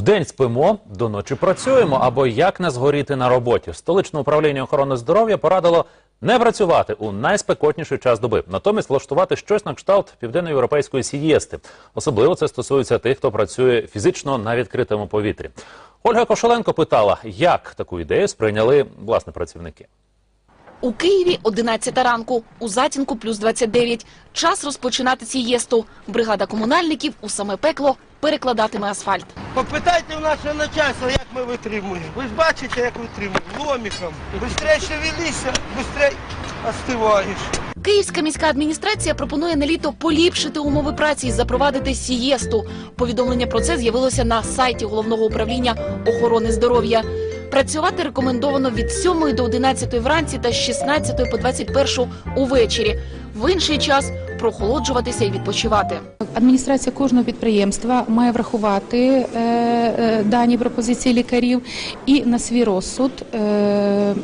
Вдень спимо, до ночі працюємо, або як не згоріти на роботі. Столичне управління охорони здоров'я порадило не працювати у найспекотніший час доби, натомість влаштувати щось на кшталт південноєвропейської сієсти. Особливо це стосується тих, хто працює фізично на відкритому повітрі. Ольга Кошеленко питала, як таку ідею сприйняли власне працівники. У Києві 11 ранку, у затінку плюс 29. Час розпочинати сієсту. Бригада комунальників у саме пекло перекладатиме асфальт. Попитайте у нашого начальства, як ми витримуємо. Ви ж бачите, як витримуємо. Ломіком. Бистрее шевелися, бистрее остиваєш. Київська міська адміністрація пропонує на літо поліпшити умови праці і запровадити сієсту. Повідомлення про це з'явилося на сайті головного управління охорони здоров'я. Працювати рекомендовано від 7 до 11 вранці та з 16 по 21 увечері. В інший час прохолоджуватися і відпочивати. Адміністрація кожного підприємства має врахувати е, е, дані пропозиції лікарів і на свій розсуд е,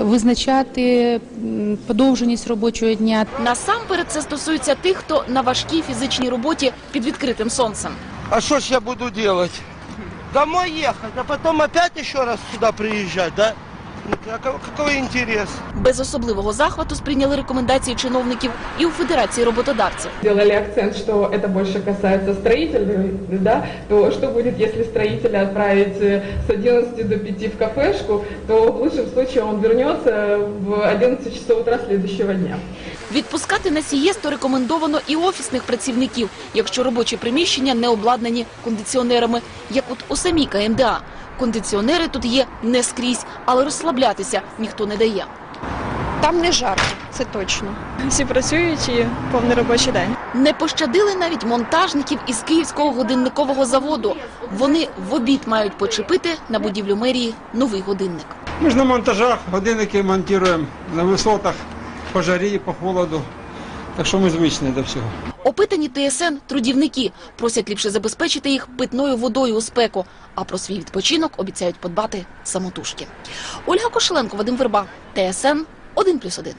визначати подовженість робочого дня Насамперед це стосується тих, хто на важкій фізичній роботі під відкритим сонцем. А що ж я буду делать? Домой ехать, а потом опять еще раз сюда приезжать, да? Какой интерес? Без особливого захвату сприйняли рекомендації чиновників і у Федерації роботодавців. сделали акцент, что это больше касается строителей, да, то что будет, если строителя отправить э, с 11 до 5 в кафешку, то в лучшем случае он вернется в 11 часов утра следующего дня. Відпускати на сієсту рекомендовано і офісних працівників, якщо робочі приміщення не обладнані кондиціонерами, як от у самій КМДА. Кондиціонери тут є не скрізь, але розслаблятися ніхто не дає. Там не жарко, це точно. Всі працюють і повний робочий день. Не пощадили навіть монтажників із київського годинникового заводу. Вони в обід мають почепити на будівлю мерії новий годинник. Ми ж на монтажах годинники монтуємо на висотах, по жарі, по холоду. Так що ми звичні до всього. Опитані ТСН трудівники просять ліпше забезпечити їх питною водою у спеку, а про свій відпочинок обіцяють подбати самотужки. Ольга Кошеленко, Вадим Верба, ТСН 1+,1.